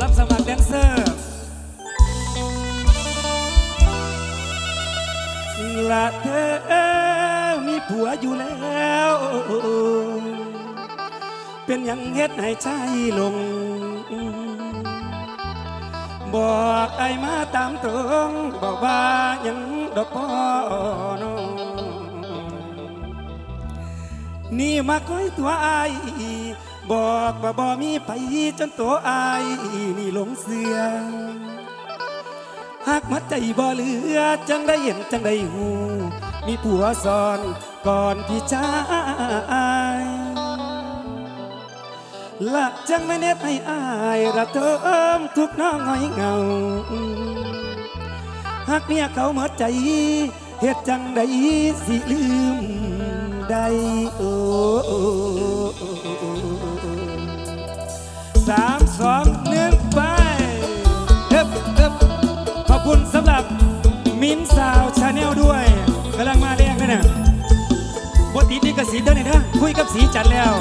รับสมัครแดนเซอร์ละเธอมีผัวอยู่แล้ว เป็นยังเฮ็ดให้ใจลง บอกไอ้มาตามตรง บอกว่ายังดอกพ่อน้องนี่มาคอยตัวไอ บอกว่าบ่มีไปจนตัวอายนี่หลงเสือหากมัดใจบ่เหลือจังได้เห็นจังได้หู มีผัวซ้อนก่อนพี่ชายละจังไม่เน็บให้อายระเทิมทุกน้องหอยเงาหากเมียเขาหมดใจเฮ็ดจังได้สิลืมได้โอ้ สามสองหนึ่งไปเอิบเอิบขอบคุณสำหรับมินสาวชาแนลด้วยกำลังมาแรงเลยนะบทติดนี่กับสีเดินนี่นะคุยกับสีจัดแล้ว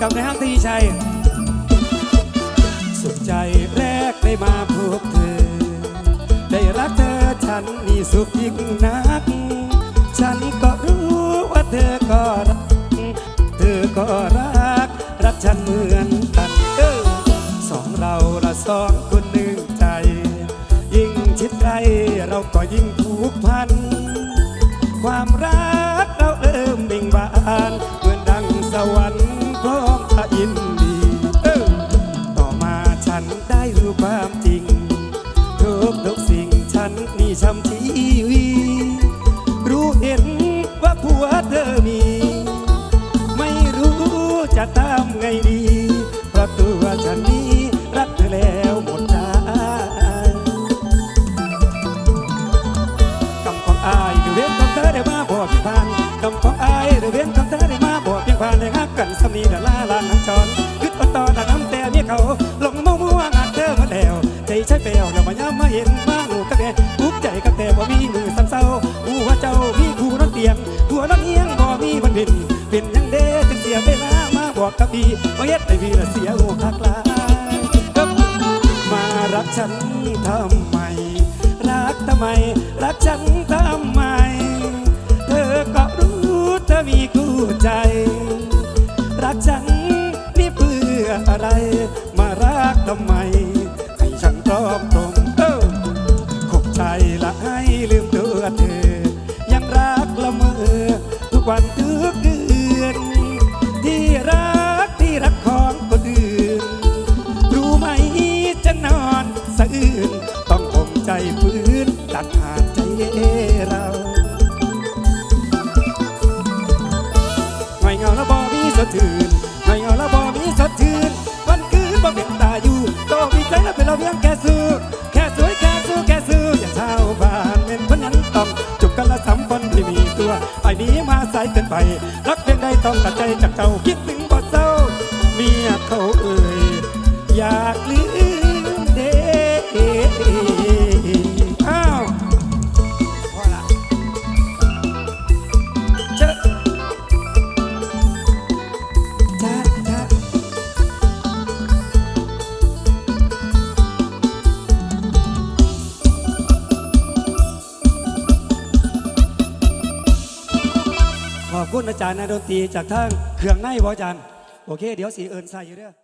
กับในห้างทีชัย สุขใจแรกได้มาพบเธอ ได้รักเธอฉันนี่สุขยิ่ง ก็ยิ่งผูกพัน ความรัก ฮักกันสำนีดาลาลานน้ำจอนคิดว่าตอนนั้นน้ำแต่เมียเขาลงมั่วมั่วงานเธอมาแล้วใจใช้เปลวแล้วมาย้ำมาเห็นมาหนูกระแดทุกใจกระแต่บ่มีมือซ้ำเศร้าหูว่าเจ้ามีคู่นอนเตียงหัวนอนเอียงบ่มีบันเป็นเป็นยังเด้จึงเสียเวลามาบอกกับพี่ว่าเฮ็ดให้พี่ละเสียโอ้คักลายมารักฉันทำไมรักทำไมรักฉันทำไม มารักทำไม ให้ฉันตอบตรงเอ้าขบใจละให้ลืมตัวเธอ ยังรักละเมอทุกวันทุกเดือน ที่รักที่รักของคนอื่น รู้ไหมจะนอนสะอื้นต้องข่มใจฟื้นตัดขาดใจเราหน่อยเงาแล้วบอมีสะทืน กันละสามคนที่มีตัวไอ้นี้มาสายเกินไป รักเพียงใดต้องตัดใจจากเจ้าคิดถึงบ่เศร้าเมียเขาเอ่ยอ อบคุณอาจารย์นาดนตรีจากทางเครื่องในบออาจารย์ โอเค เดี๋ยวสีเอิญใส่อยู่เด้อ